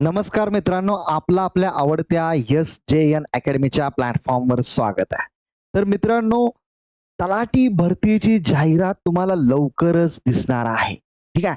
नमस्कार मित्रांनो आपला आपल्या आवडत्या एस जे एन अकॅडमीच्या प्लॅटफॉर्मवर स्वागत आहे. तर मित्रांनो तलाठी भरतीची जाहिरात तुम्हाला लवकरच दिसणार आहे. ठीक आहे?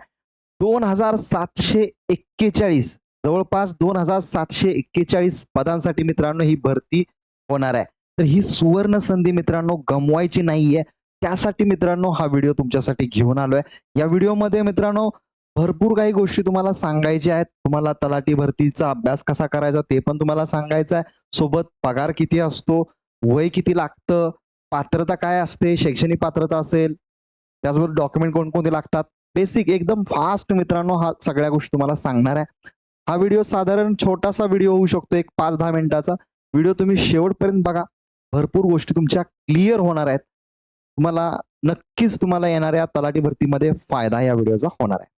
दोन हजार सातशे एक्केचाळीस जवळपास दोन हजार सातशे एक्केचाळीस पदांसाठी मित्रांनो ही भरती होणार आहे. तर ही सुवर्ण संधी मित्रांनो गमवायची नाहीये. त्यासाठी मित्रांनो हा व्हिडिओ तुमच्यासाठी घेऊन आलोय. या व्हिडिओमध्ये मित्रांनो भरपूर काही गोष्टी तुम्हाला सांगायच्या आहेत. तुम्हाला तलाठी भरतीचा अभ्यास कसा करायचा ते पण तुम्हाला सांगायचं आहे. सोबत पगार किती असतो वय किती लागतं पात्रता काय असते शैक्षणिक पात्रता असेल त्याचबरोबर डॉक्युमेंट कोणकोणते लागतात? बेसिक एकदम फास्ट मित्रांनो हा सगळ्या गोष्टी तुम्हाला सांगणार आहे. हा व्हिडिओ साधारण छोटासा व्हिडिओ होऊ शकतो एक पाच दहा मिनिटाचा. व्हिडिओ तुम्ही शेवटपर्यंत बघा. भरपूर गोष्टी तुमच्या क्लिअर होणार आहेत. तुम्हाला नक्कीच तुम्हाला येणाऱ्या तलाठी भरतीमध्ये फायदा या व्हिडिओचा होणार आहे.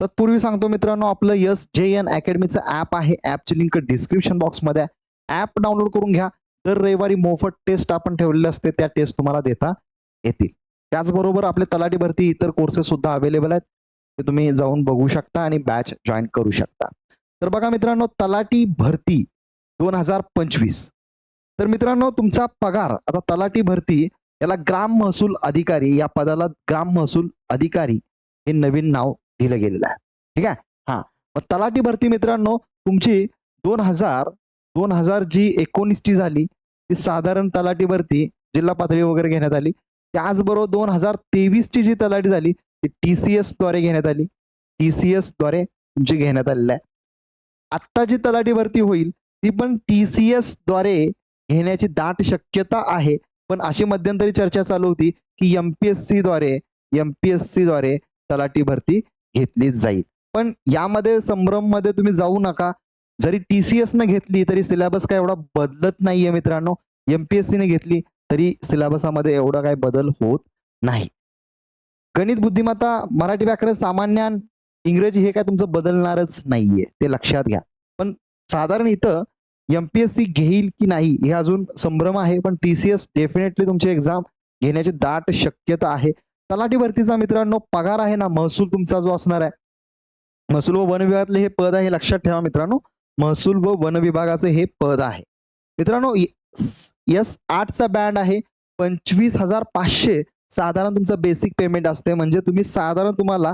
तत्पूर्वी सांगतो मित्रांनो आपलं यस जे एन अकॅडमीचं ॲप आहे. ॲपची लिंक डिस्क्रिप्शन बॉक्समध्ये आहे. ॲप डाउनलोड करून घ्या. दर रविवारी मोफत टेस्ट आपण ठेवलेले असते त्या टेस्ट तुम्हाला देता येतील. त्याचबरोबर आपले तलाठी भरती इतर कोर्सेस सुद्धा अवेलेबल आहेत. ते तुम्ही जाऊन बघू शकता आणि बॅच जॉईन करू शकता. तर बघा मित्रांनो तलाठी भरती दोन हजार पंचवीस. तर मित्रांनो तुमचा पगार आता तलाठी भरती याला ग्राम महसूल अधिकारी या पदाला ग्राम महसूल अधिकारी हे नवीन नाव दिलं गेलेलं आहे. ठीक आहे? हा. मग तलाठी भरती मित्रांनो तुमची दोन हजार दोन हजार जी एकोणीसची झाली ती साधारण तलाठी भरती जिल्हा पातळी वगैरे घेण्यात आली. त्याचबरोबर दोन हजार तेवीसची जी तलाठी झाली ती टी सी एसद्वारे घेण्यात आली. टी सी एसद्वारे तुमची घेण्यात आलेली आहे. आत्ता जी तलाठी भरती होईल ती पण टी सी एसद्वारे घेण्याची दाट शक्यता आहे. पण अशी मध्यंतरी चर्चा चालू होती की एम पी एस सीद्वारे एम पी एस सीद्वारे तलाठी भरती घेतली जाईल. पण यामध्ये संभ्रममध्ये तुम्ही जाऊ नका. जरी टीसीएस न घेतली तरी सिलेबस काय एवढा बदलत नाहीये मित्रांनो. एमपीएससी ने घेतली तरी सिलेबसामध्ये एवढा काय बदल होत नाही. गणित बुद्धिमत्ता मराठी व्याकरण सामान्यान इंग्रजी हे काय तुमचं बदलणारच नाहीये ते लक्षात घ्या. पण साधारण इथं एमपीएससी घेईल की नाही हे अजून संभ्रम आहे पण टीसीएस डेफिनेटली तुमची एक्झाम घेण्याची दाट शक्यता आहे. तलाठी भरतीचा मित्रांनो पगार आहे ना महसूल तुमचा जो असणार आहे. महसूल व वन विभागातले हे पद आहे लक्षात ठेवा मित्रांनो. महसूल व वन विभागाचे हे पद आहे. मित्रांनो यस आठचा बँड आहे पंचवीस हजार पाचशे साधारण तुमचं बेसिक पेमेंट असते. म्हणजे तुम्ही साधारण तुम्हाला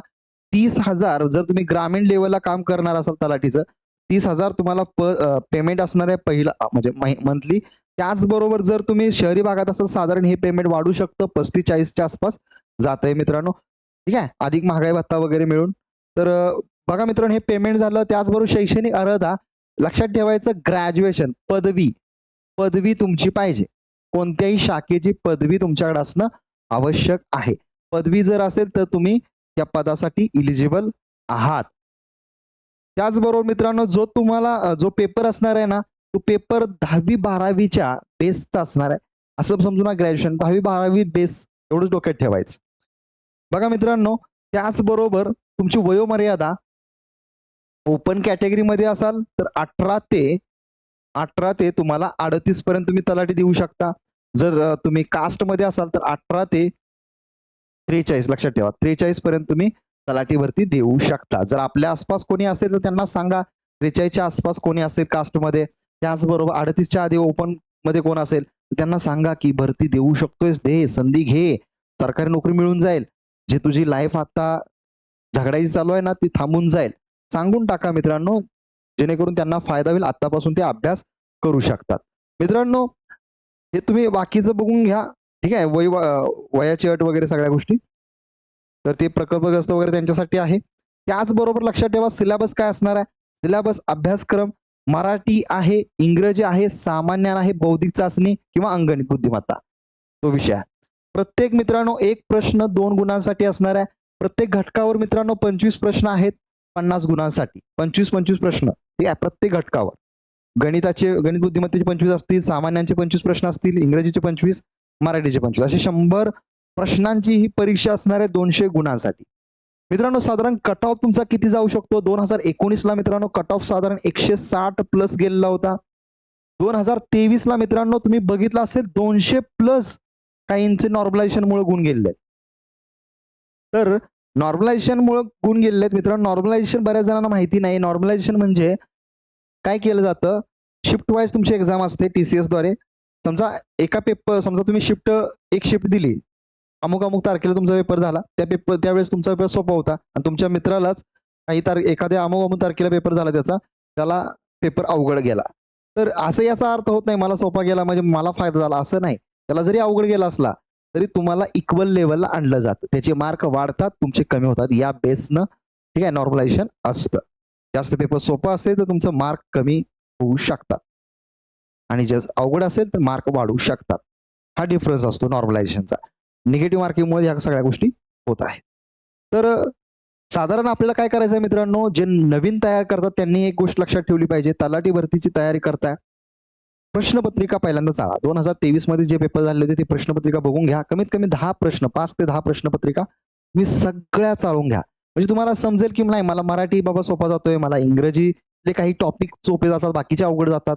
तीस हजार जर तुम्ही ग्रामीण लेवलला काम करणार असाल तलाठीचं तीस हजार तुम्हाला पेमेंट असणार आहे पहिला म्हणजे मंथली त्याचबरोबर जर तुम्ही शहरी भागात असाल साधारण हे पेमेंट वाढू शकतं पस्तीस चाळीसच्या आसपास. जात आहे मित्रांनो. ठीक आहे? अधिक महागाई भत्ता वगैरे मिळून. तर बघा मित्रांनो हे पेमेंट झालं त्याचबरोबर शैक्षणिक अर्हता. लक्षात ठेवायचं ग्रॅज्युएशन पदवी. पदवी तुमची पाहिजे. कोणत्याही शाखेची पदवी तुमच्याकडे असणं आवश्यक आहे. पदवी जर असेल तर तुम्ही त्या पदासाठी इलिजिबल आहात. त्याचबरोबर मित्रांनो जो तुम्हाला जो पेपर असणार आहे ना तो पेपर दहावी बारावीच्या बेसचा असणार आहे. असं समजू ना ग्रॅज्युएशन दहावी बारावी बेस एवढंच डोक्यात ठेवायचं. बघा मित्रांनो त्याचबरोबर तुमची वयोमर्यादा ओपन कॅटेगरीमध्ये असाल तर अठरा ते अठरा ते तुम्हाला अडतीस पर्यंत तुम्ही तलाठी देऊ शकता. जर तुम्ही कास्टमध्ये असाल तर अठरा ते त्रेचाळीस लक्षात ठेवा त्रेचाळीस पर्यंत तुम्ही तलाठी भरती देऊ शकता. जर आपल्या आसपास कोणी असेल तर त्यांना सांगा त्रेचाळीसच्या आसपास कोणी असेल कास्टमध्ये त्याचबरोबर अडतीसच्या आधी ओपनमध्ये कोण असेल? त्यांना सांगा की भरती देऊ शकतोयस दे संधी घे सरकारी नोकरी मिळून जाईल. जे तुझी लाईफ आता झगडायची चालू आहे ना ती थांबून जाईल. सांगून टाका मित्रांनो जेणेकरून त्यांना फायदा होईल आतापासून ते अभ्यास करू शकतात. मित्रांनो हे तुम्ही बाकीचं बघून घ्या. ठीक आहे? वय वयाची अट वगैरे सगळ्या गोष्टी. तर ते प्रकल्पग्रस्त वगैरे त्यांच्यासाठी आहे. त्याचबरोबर लक्षात ठेवा सिलेबस काय असणार आहे? सिलेबस अभ्यासक्रम मराठी आहे इंग्रजी आहे सामान्य आहे बौद्धिक चाचणी किंवा अंगणित बुद्धिमत्ता. तो विषय प्रत्येक मित्रांनो एक प्रश्न दोन गुणांसाठी असणार आहे. प्रत्येक घटकावर मित्रांनो पंचवीस प्रश्न आहेत पन्नास गुणांसाठी. पंचवीस पंचवीस प्रश्न. ठीक आहे? प्रत्येक घटकावर. गणिताचे गणित बुद्धिमत्तेचे पंचवीस असतील सामान्यांचे पंचवीस प्रश्न असतील इंग्रजीचे पंचवीस मराठीचे पंचवीस. असे शंभर प्रश्नांची ही परीक्षा असणार आहे दोनशे गुणांसाठी. मित्रांनो साधारण कट ऑफ तुमचा किती जाऊ शकतो? दोन हजार एकोणीसला मित्रांनो कट ऑफ साधारण एकशे साठ प्लस गेलेला होता. दोन हजार तेवीसला मित्रांनो तुम्ही बघितलं असेल दोनशे प्लस काहींचे नॉर्मलायझेशनमुळे गुण गेलेले आहेत. तर नॉर्मलायझेशनमुळे गुण गेलेले आहेत. मित्रांनो नॉर्मलायझेशन बऱ्याच जणांना माहिती नाही. नॉर्मलायझेशन म्हणजे काय केलं जातं? शिफ्ट वाईज तुमची एक्झाम असते टी सी एसद्वारे समजा एका पेपर समजा तुम्ही शिफ्ट एक शिफ्ट दिली. अमुक अमुक तारखेला तुमचा पेपर झाला. त्या पेपर त्यावेळेस तुमचा पेपर सोपा होता. आणि तुमच्या मित्रालाच काही तार एखाद्या अमुक अमुक तारखेला पेपर झाला त्याचा त्याला पेपर अवघड गेला. तर असं याचा अर्थ होत नाही मला सोपा गेला म्हणजे मला फायदा झाला असं नाही. त्याला जरी अवघड गेला असला तरी तुम्हाला इक्वल लेवलला आणलं जातं. त्याचे मार्क वाढतात तुमचे कमी होतात. या बेसनं ठीक आहे नॉर्मलायझेशन असतं. जास्त पेपर सोपा असेल तर तुमचं मार्क कमी होऊ शकतात. आणि जर अवघड असेल तर मार्क वाढू शकतात. हा डिफरन्स असतो नॉर्मलायझेशनचा निगेटिव्ह मार्किंगमुळे या सगळ्या गोष्टी होत आहेत. तर साधारण आपल्याला काय करायचं आहे मित्रांनो? जे नवीन तयार करतात त्यांनी एक गोष्ट लक्षात ठेवली पाहिजे. तलाठी भरतीची तयारी करताय. प्रश्नपत्रिका पहिल्यांदा चाळा. दोन हजार तेवीसमध्ये जे पेपर झाले होते ते प्रश्नपत्रिका बघून घ्या. कमीत कमी दहा प्रश्न पाच ते दहा प्रश्नपत्रिका मी सगळ्या चाळून घ्या. म्हणजे तुम्हाला समजेल की नाही मला मराठी बाबा सोपा जातोय मला इंग्रजीतले काही टॉपिक सोपे जातात बाकीचे अवघड जातात.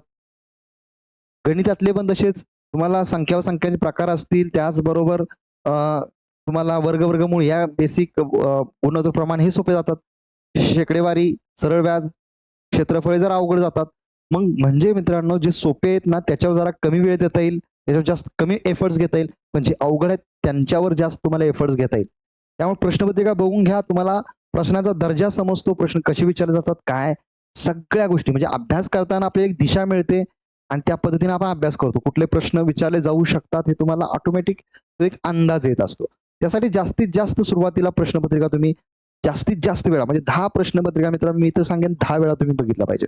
गणितातले पण तसेच. तुम्हाला संख्या व संख्यांचे प्रकार असतील त्याचबरोबर तुम्हाला वर्ग वर्गमूळ या बेसिक गुणोत्तर प्रमाण हे सोपे जातात. शेकडेवारी सरळ व्याज क्षेत्रफळे जर अवघड जातात मग म्हणजे मित्रांनो जे सोपे आहेत ना त्याच्यावर जरा कमी वेळ देता येईल त्याच्यावर जास्त कमी एफर्ट्स घेता येईल पण जे अवघड आहेत त्यांच्यावर जास्त तुम्हाला एफर्ट्स घेता येईल. त्यामुळे प्रश्नपत्रिका बघून घ्या तुम्हाला प्रश्नाचा दर्जा समजतो प्रश्न कसे विचारले जातात काय सगळ्या गोष्टी म्हणजे अभ्यास करताना आपल्याला एक दिशा मिळते आणि त्या पद्धतीने आपण अभ्यास करतो. कुठले प्रश्न विचारले जाऊ शकतात हे तुम्हाला ऑटोमॅटिक तो एक अंदाज येत असतो. त्यासाठी जास्तीत जास्त सुरुवातीला प्रश्नपत्रिका तुम्ही जास्तीत जास्त वेळा म्हणजे दहा प्रश्नपत्रिका मित्रांनो मी तर सांगेन दहा वेळा तुम्ही बघितल्या पाहिजे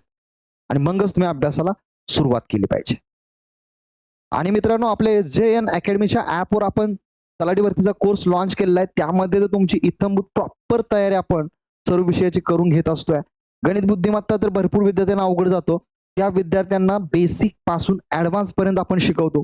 आणि मगच तुम्ही अभ्यासाला सुरुवात केली पाहिजे. आणि मित्रांनो आपले जे एन अकॅडमीच्या ऍपवर आपण तलाठीवरतीचा कोर्स लॉन्च केलेला आहे त्यामध्ये तर तुमची इथंभूत प्रॉपर तयारी आपण सर्व विषयाची करून घेत असतोय. गणित बुद्धिमत्ता तर भरपूर विद्यार्थ्यांना अवघड जातो. त्या विद्यार्थ्यांना बेसिकपासून ऍडव्हान्स पर्यंत आपण शिकवतो.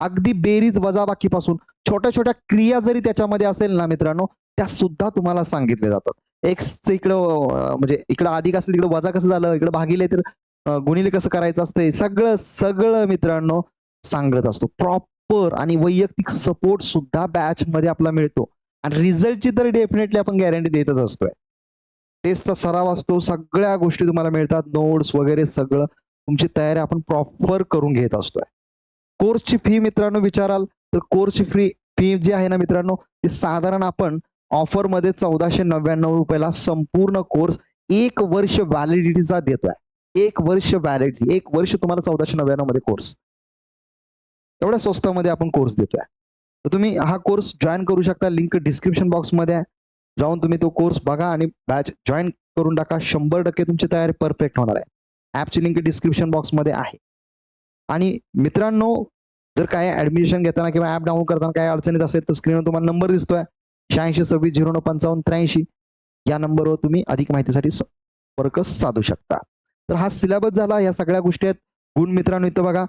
अगदी बेरीज वजाबाकीपासून छोट्या छोट्या क्रिया जरी त्याच्यामध्ये असेल ना मित्रांनो त्या सुद्धा तुम्हाला सांगितल्या जातात. एक्सचं इकडं म्हणजे इकडं अधिक असेल तिकडं वजा कसं झालं इकडं भागिले तर गुणिले कसं करायचं असतंय सगळं सगळं मित्रांनो सांगत असतो. प्रॉपर आणि वैयक्तिक सपोर्ट सुद्धा बॅच मध्ये आपला मिळतो. आणि रिझल्टची तर डेफिनेटली आपण गॅरंटी देतच असतोय. टेस्टचा सराव असतो. सगळ्या गोष्टी तुम्हाला मिळतात. नोट्स वगैरे सगळं तुमची तयारी आपण प्रॉपर करून घेत असतोय. कोर्सची फी मित्रांनो विचाराल. तर कोर्सची फी फी जी आहे ना मित्रांनो ती साधारण आपण ऑफरमध्ये चौदाशे नव्याण्णव रुपयाला संपूर्ण कोर्स एक वर्ष व्हॅलिडिटीचा देतोय. एक वर्ष व्हॅलिडिटी एक वर्ष तुम्हाला चौदाशे नव्याण्णवमध्ये कोर्स एवढ्या स्वस्तामध्ये आपण कोर्स देतोय. तर तुम्ही हा कोर्स जॉईन करू शकता. लिंक डिस्क्रिप्शन बॉक्समध्ये आहे. जाऊन तुम्ही तो कोर्स बघा आणि बॅच जॉईन करून टाका. शंभर टक्के तुमची तयारी परफेक्ट होणार आहे. ॲपची लिंक डिस्क्रिप्शन बॉक्समध्ये आहे. आणि मित्रांनो जर काय ऍडमिशन घेताना किंवा ऍप डाऊनलोड करताना काय अडचणीत असेल तर स्क्रीनवर तुम्हाला नंबर दिसतोय. शहाऐंशी सव्वीस झिरो नऊ पंचावन्न त्र्याऐंशी या नंबरवर तुम्ही अधिक माहितीसाठी संपर्क साधू शकता. तर हा सिलेबस झाला. या सगळ्या गोष्टी आहेत. गुण मित्रांनो इथं बघा.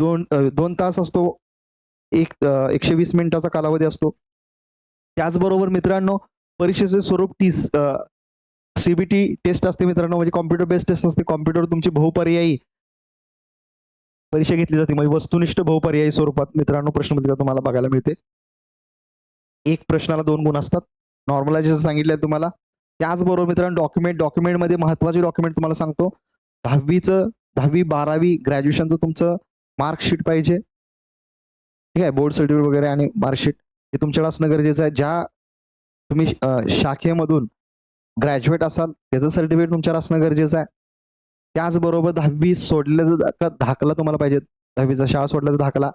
दोन दोन तास असतो. एक एकशे वीस मिनिटाचा कालावधी असतो. त्याचबरोबर मित्रांनो परीक्षेचे स्वरूप टी सीबीटी टेस्ट असते मित्रांनो म्हणजे कॉम्प्युटर बेस्ड टेस्ट असते कॉम्प्युटर तुमची बहुपर्यायी परीक्षा घेतली जाते. म्हणजे वस्तुनिष्ठ बहुपर्यायी स्वरूपात मित्रांनो प्रश्नपत्रिका तुम्हाला बघायला मिळते. एक प्रश्नाला दोन गुण असतात. नॉर्मलायझेशन सांगितलंय तुम्हाला. त्याचबरोबर मित्रांनो डॉक्युमेंट डॉक्युमेंटमध्ये महत्त्वाचे डॉक्युमेंट तुम्हाला सांगतो. दहावीचं दहावी बारावी ग्रॅज्युएशनचं तुमचं मार्कशीट पाहिजे. ठीक आहे? बोर्ड सर्टिफिकेट वगैरे आणि मार्कशीट हे तुमच्याकडे असणं गरजेचं आहे. ज्या तुम्ही शाखेमधून ग्रॅज्युएट असाल त्याचं सर्टिफिकेट तुमच्यावर असणं गरजेचं आहे. त्याचबरोबर दहावी सोडल्याचा दाख- दाखला तुम्हाला पाहिजे. दहावीचा शाळा सोडल्याचा दाखला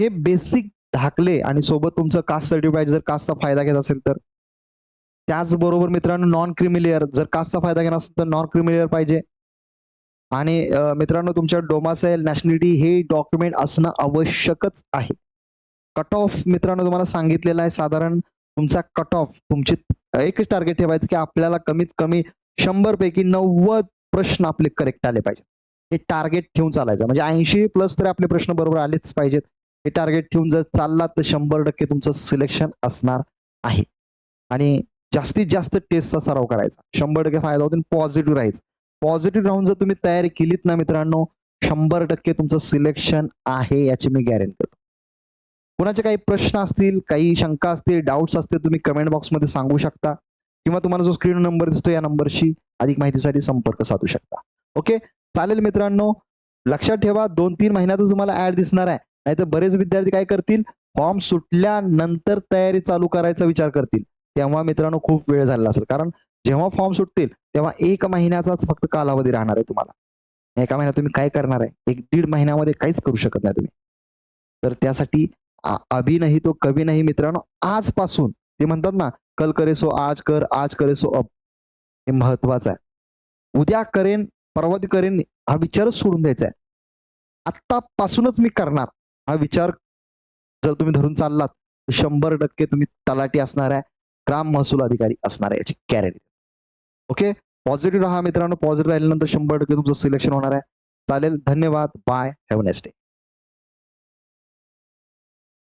हे बेसिक दाखले आणि सोबत तुमचं कास्ट सर्टिफिकेट जर कास्टचा फायदा घेत असेल तर. त्याचबरोबर मित्रांनो नॉन क्रिमिलेअर जर कास्टचा फायदा घेणार असेल तर नॉन क्रिमिलेअर पाहिजे. आणि मित्रांनो तुमच्या डोमासाईल नॅशनॅलिटी हे डॉक्युमेंट असणं आवश्यकच आहे. कट ऑफ मित्रांनो तुम्हाला सांगितलेलं आहे साधारण तुमचा कट ऑफ तुमची एकच टार्गेट ठेवायचं की आपल्याला कमीत कमी शंभर पैकी नव्वद प्रश्न आपले करेक्ट आले पाहिजेत. हे टार्गेट ठेवून चालायचं. म्हणजे ऐंशी प्लस तरी आपले प्रश्न बरोबर आलेच पाहिजेत. हे टार्गेट ठेवून जर चाललात तर शंभर टक्के तुमचं सिलेक्शन असणार आहे. आणि जास्तीत जास्त टेस्टचा सराव करायचा. शंभर टक्के फायदा होतो पॉझिटिव्ह राहायचं. पॉझिटिव्ह राहून जर तुम्ही तयारी केलीत ना मित्रांनो शंभर टक्के तुमचं सिलेक्शन आहे याची मी गॅरंटी कुणाचे काही प्रश्न असतील काही शंका असतील डाऊट्स असतील तुम्ही कमेंट बॉक्समध्ये सांगू शकता. किंवा तुम्हाला जो स्क्रीन नंबर दिसतो या नंबरशी अधिक माहितीसाठी संपर्क साधू शकता. ओके चालेल मित्रांनो. लक्षात ठेवा दोन तीन महिन्यातच तुम्हाला ऍड दिसणार आहे. नाहीतर बरेच विद्यार्थी काय करतील? फॉर्म सुटल्यानंतर तयारी चालू करायचा विचार करतील. तेव्हा मित्रांनो खूप वेळ झालेला असेल. कारण जेव्हा फॉर्म सुटतील तेव्हा एक महिन्याचाच फक्त कालावधी राहणार आहे तुम्हाला. एका महिन्यात तुम्ही काय करणार आहे? एक दीड महिन्यामध्ये काहीच करू शकत नाही तुम्ही. तर त्यासाठी अभी नाही तो कवी नाही मित्रांनो आजपासून. ते म्हणतात ना कल करे सो आज कर आज करे सो अब. हे महत्वाचं आहे. उद्या करेन परवा करेन हा विचारच सोडून द्यायचा आहे. आत्तापासूनच मी करणार. हा विचार जर तुम्ही धरून चाललात तर शंभर टक्के तुम्ही तलाठी असणार आहे ग्राम महसूल अधिकारी असणार आहे याची गॅरंटी ओके पॉझिटिव्ह राहा मित्रांनो पॉझिटिव्ह राहिल्यानंतर शंभर टक्के तुमचं सिलेक्शन होणार आहे. चालेल धन्यवाद बाय हॅव नेक्स्ट डे